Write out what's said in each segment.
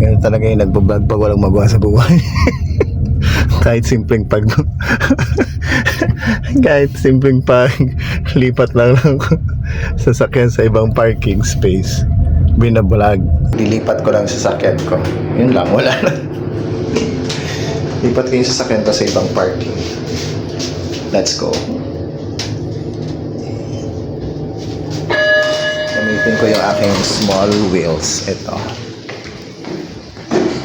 Ganun talaga yung nagbablog pag walang magawa sa buhay. Kahit simpleng pag... Kahit simpleng pag lipat lang ng sasakyan sa ibang parking space. Binablog. Lilipat ko lang yung sasakyan ko. Yun lang, wala na. Lipat ko yung sasakyan ko sa ibang parking. Let's go. Gamitin ko yung aking small wheels. Ito.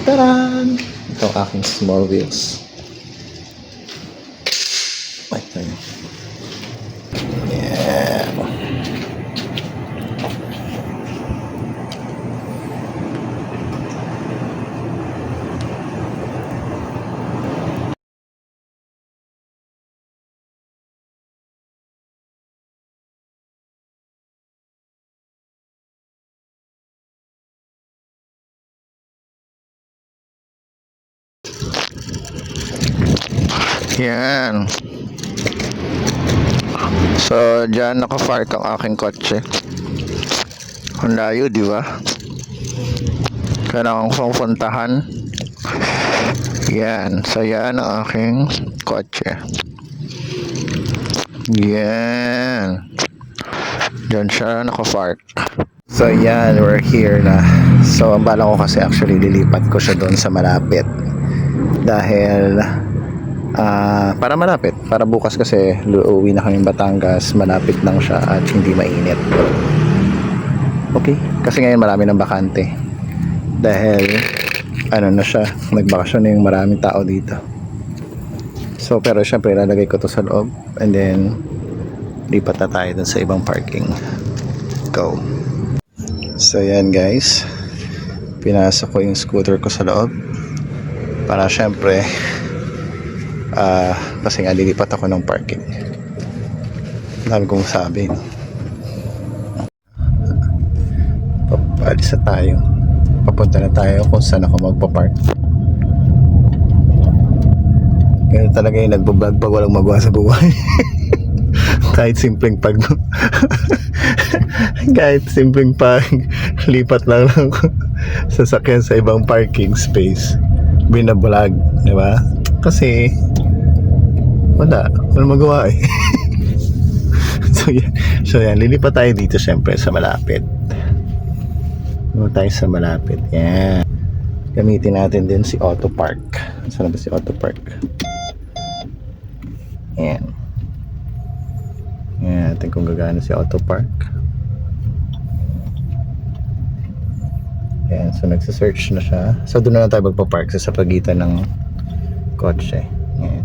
Taran! Ito ang aking small wheels. Ito yun. Yan. So, dyan naka-park ang aking kotse. Ang layo, di ba? Kailangan kong puntahan. Yan. So, yan ang aking kotse. Yan. Diyan siya naka-park. So, yan. We're here na. So, ang bala ko kasi actually lilipat ko siya doon sa malapit. Dahil Ah, para malapit. Para bukas kasi uuwi na kami Batangas, malapit lang siya at hindi mainit. Okay, kasi ngayon marami ng bakante. Dahil ano na siya, nagbakasyon na yung maraming tao dito. So pero syempre lalagay ko to sa loob and then lipat na tayo dun sa ibang parking. Go. So yan guys. Pinasok ko yung scooter ko sa loob. Para syempre Ah, kasi nga lilipat ako ng parking. Dami kong sabi. No? Papalis na tayo. Papunta na tayo kung saan ako magpa-park. Ganun talaga yung nagbablog pag walang magawa sa buhay. Kahit simpleng pag... Kahit simpleng pag lipat lang ng sasakyan sa ibang parking space. Binablog, di ba? Kasi wala, wala magawa eh. so, yan, so yan, lilipat tayo dito syempre sa malapit. Lilipat tayo sa malapit. Yan. Gamitin natin din si Auto Park. Saan ba si Auto Park? Yan. Yan natin kung gagana si Auto Park. Yan, so nagsa-search na siya. So doon na tayo magpa-park sa pagitan ng kotse. Yan.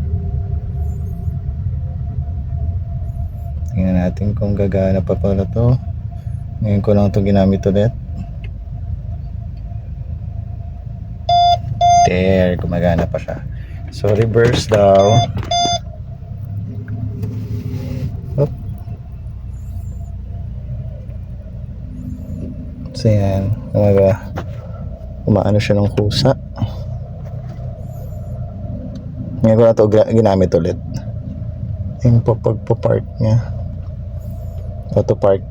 Tingnan natin kung gagana pa pala to. Ngayon ko lang ito ginamit ulit. There, gumagana pa siya. So, reverse daw. So, yan. Umaga, umaano siya ng kusa. Ngayon ko na ito ginamit ulit. Yung pagpapark niya. Auto park.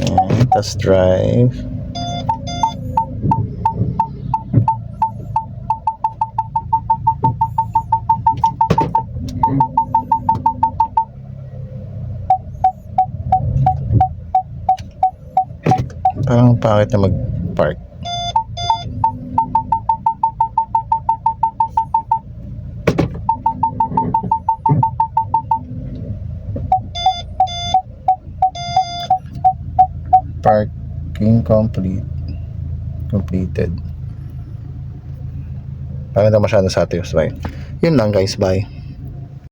Ayan, test drive. Parang pangit na mag-park. parking complete. Completed. Parang na masyado satisfied yun lang guys. Bye